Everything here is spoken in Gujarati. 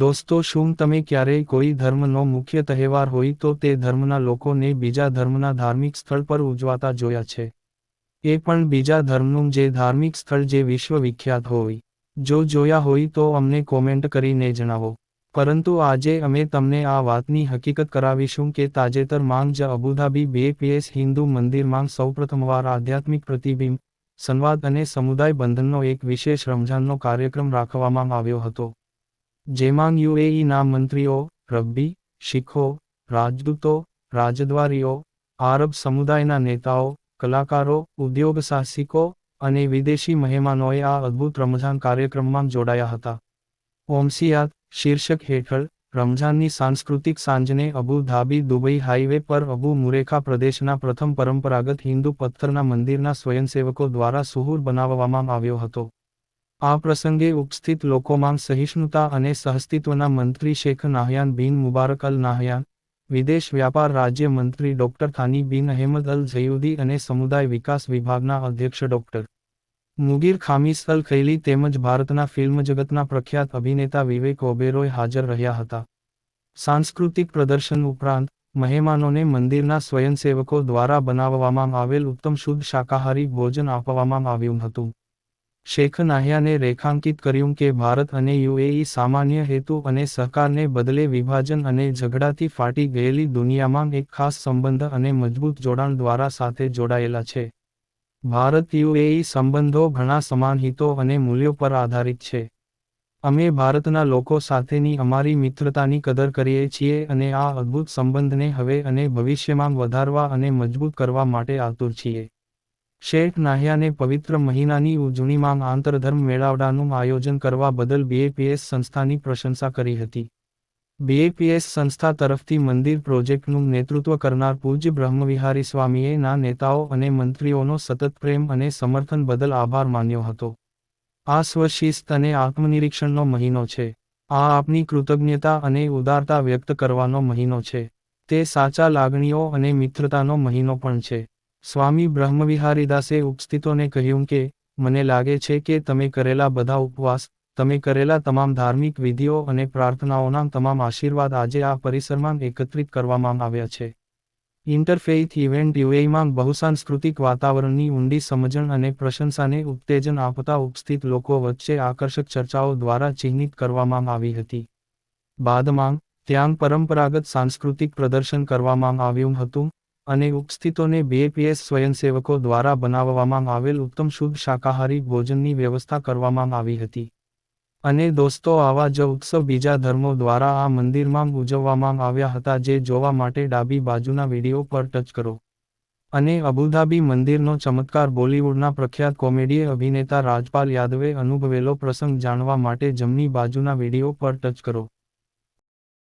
દોસ્તો શું તમે ક્યારેય કોઈ ધર્મનો મુખ્ય તહેવાર હોય તો તે ધર્મના લોકોને બીજા ધર્મના ધાર્મિક સ્થળ પર ઉજવાતા જોયા છે. એ પણ બીજા ધર્મનું જે ધાર્મિક સ્થળ જે વિશ્વ વિખ્યાત હોય. જો જોયા હોય તો અમને કોમેન્ટ કરીને જણાવો. પરંતુ આજે અમે તમને આ વાતની હકીકત કરાવીશું કે તાજેતરમાં જ અબુધાબી બીએપીએસ હિન્દુ મંદિરમાં સૌપ્રથમવાર આધ્યાત્મિક પ્રતિબિંબ, સંવાદ અને સમુદાય બંધનનો એક વિશેષ રમઝાનનો કાર્યક્રમ રાખવામાં આવ્યો હતો. જેમાં યુએઈના મંત્રીઓ રબ્બી શીખો, રાજદૂતો, રાજદ્વારીઓ, આરબ સમુદાયના નેતાઓ, કલાકારો, ઉદ્યોગ સાહસિકો અને વિદેશી મહેમાનોએ આ અદ્ભુત રમઝાન કાર્યક્રમમાં જોડાયા હતા. ઓમસિયાત શીર્ષક હેઠળ, રમઝાનની સાંસ્કૃતિક સાંજને અબુ ધાબી દુબઈ હાઈવે પર અબુ મુરેખા પ્રદેશના પ્રથમ પરંપરાગત હિન્દુ પથ્થરના મંદિરના સ્વયંસેવકો દ્વારા સુહુર બનાવવામાં આવ્યો હતો. આ પ્રસંગે ઉપસ્થિત લોકોમાં સહિષ્ણુતા અને સહઅસ્તિત્વના મંત્રી શેખ નાહયાન બિન મુબારક અલ નાહયાન, વિદેશ વ્યાપાર રાજ્ય મંત્રી ડોક્ટર થાની બિન અહેમદ અલ ઝયુદી અને સમુદાય વિકાસ વિભાગના અધ્યક્ષ ડોક્ટર મુગીર ખામીસ અલ ખૈલી તેમજ ભારતના ફિલ્મ જગતના પ્રખ્યાત અભિનેતા વિવેક ઓબેરોય હાજર રહ્યા હતા. સાંસ્કૃતિક પ્રદર્શન ઉપરાંત, મહેમાનોને મંદિરના સ્વયંસેવકો દ્વારા બનાવવામાં આવેલ ઉત્તમ શુદ્ધ શાકાહારી ભોજન આપવામાં આવ્યું હતું. શેખ નાહ્યાને રેખાંકિત કર્યું કે ભારત અને યુએઈ સામાન્ય હેતુ અને સહકારને બદલે વિભાજન અને ઝઘડાથી ફાટી ગયેલી દુનિયામાં એક ખાસ સંબંધ અને મજબૂત જોડાણ દ્વારા સાથે જોડાયેલા છે. ભારત યુએઈ સંબંધો ઘણા સમાન હિતો અને મૂલ્યો પર આધારિત છે. અમે ભારતના લોકો સાથેની અમારી મિત્રતાની કદર કરીએ છીએ અને આ અદ્ભુત સંબંધને હવે અને ભવિષ્યમાં વધારવા અને મજબૂત કરવા માટે આતુર છીએ. શેખ નાહ્યાને પવિત્ર મહિનાની ઉજવણીમાં આંતરધર્મ મેળાવડાનું આયોજન કરવા બદલ બીએપીએસ સંસ્થાની પ્રશંસા કરી હતી. બીએપીએસ સંસ્થા તરફથી મંદિર પ્રોજેક્ટનું નેતૃત્વ કરનાર પૂજ્ય બ્રહ્મવિહારી સ્વામીએ ના નેતાઓ અને મંત્રીઓનો સતત પ્રેમ અને સમર્થન બદલ આભાર માન્યો હતો. આ સ્વશિસ્ત અને આત્મનિરીક્ષણનો મહિનો છે. આ આપની કૃતજ્ઞતા અને ઉદારતા વ્યક્ત કરવાનો મહિનો છે. તે સાચા લાગણીઓ અને મિત્રતાનો મહિનો પણ છે. સ્વામી બ્રહ્મવિહારીદાસે ઉપસ્થિતોને કહ્યું કે, મને લાગે છે કે તમે કરેલા બધા ઉપવાસ, તમે કરેલા તમામ ધાર્મિક વિધિઓ અને પ્રાર્થનાઓના તમામ આશીર્વાદ આજે આ પરિસરમાં એકત્રિત કરવામાં આવ્યા છે. ઇન્ટરફેઇથ ઇવેન્ટ યુએઈમાં બહુસાંસ્કૃતિક વાતાવરણની ઊંડી સમજણ અને પ્રશંસાને ઉત્તેજન આપતા ઉપસ્થિત લોકો વચ્ચે આકર્ષક ચર્ચાઓ દ્વારા ચિહ્નિત કરવામાં આવી હતી. બાદમાં, ત્યાં પરંપરાગત સાંસ્કૃતિક પ્રદર્શન કરવામાં આવ્યું હતું અને ઉપસ્થિતોને બીએપીએસ સ્વયંસેવકો દ્વારા બનાવવામાં આવેલ ઉત્તમ શુદ્ધ શાકાહારી ભોજનની વ્યવસ્થા કરવામાં આવી હતી. અને દોસ્તો, આવા જ ઉત્સવ બીજા ધર્મો દ્વારા આ મંદિરમાં ઉજવવામાં આવ્યા હતા જે જોવા માટે ડાબી બાજુના વીડિયો પર ટચ કરો. અને અબુધાબી મંદિરનો ચમત્કાર બોલિવૂડના પ્રખ્યાત કોમેડી અભિનેતા રાજપાલ યાદવે અનુભવેલો પ્રસંગ જાણવા માટે જમણી બાજુના વીડિયો પર ટચ કરો.